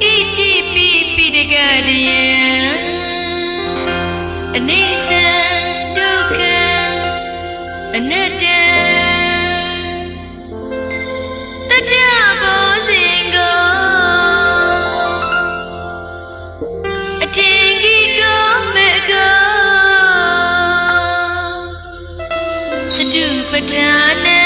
ဣတိပိပိတကတယံအနိစ္စဒုက္ခအနတ္တတတ္တဘောဇင်ကိုအထင်ကြီးကိုမဲ့ကိုစတုပဋ္ဌာနာ